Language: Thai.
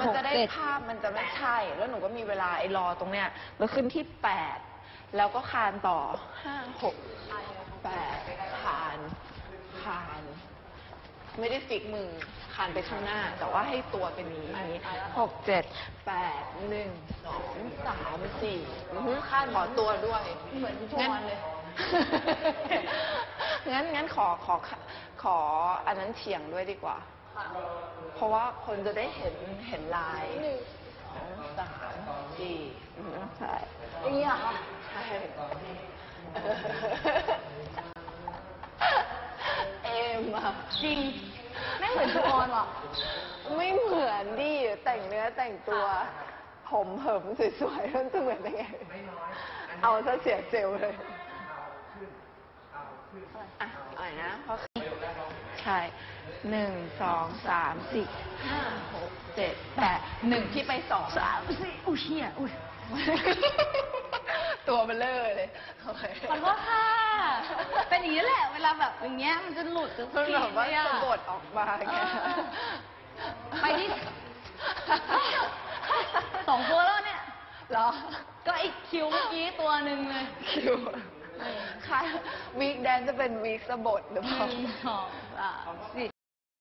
มันจะได้เจ็ด ภาพมันจะไม่ใช่ แล้วหนูก็มีเวลาไอ้รอตรงเนี้ยแล้วขึ้นที่แปดแล้วก็คานต่อห้าหกแปดคานคาน ไม่ได้ฟิกมือคานไปข้างหน้า แต่ว่าให้ตัวเป็นอย่างนี้หกเจ็ดแปดหนึ่งสองสามสี่อื้อหือคานขอตัวด้วยเหมือนทุกวันเลย งั้นงั้นขอขอขออันนั้นเฉียงด้วยดีกว่า เพราะว่าคนจะได้เห็นเห็นลายสองสามสี่อืมใช่อย่างนี้เหรอคะใช่เอมอะจริงไม่เหมือนทุกคนหรอกไม่เหมือนดิแต่งเนื้อแต่งตัว ผมเหิมสวยๆมันจะเหมือนได้ไงเอาซะเสียเซลลเลยอะอ่อยนะเพราะใช่ หนึ่งสองสามสี่ห้าหกเจ็ดแปดหนึ่งที่ไปสองสามสี่อุ้ยเชี่ยอุ้ยตัวเบลเลอร์เลยโอเคขอโทษค่ะ เป็นอย่างนี้แหละ เวลาแบบอย่างเงี้ยมันจะหลุดทุกมันทีแบบว่าเลยอะสะบดออกมาไงเออไปที่สองตัวแล้วเนี่ยเหรอ ก็อีกคิวเมื่อกี้ตัวหนึ่งเลยคิวค่ะวีคแดนจะเป็นวีคสะบดหรือหเปล่านึ่งสองสามสี่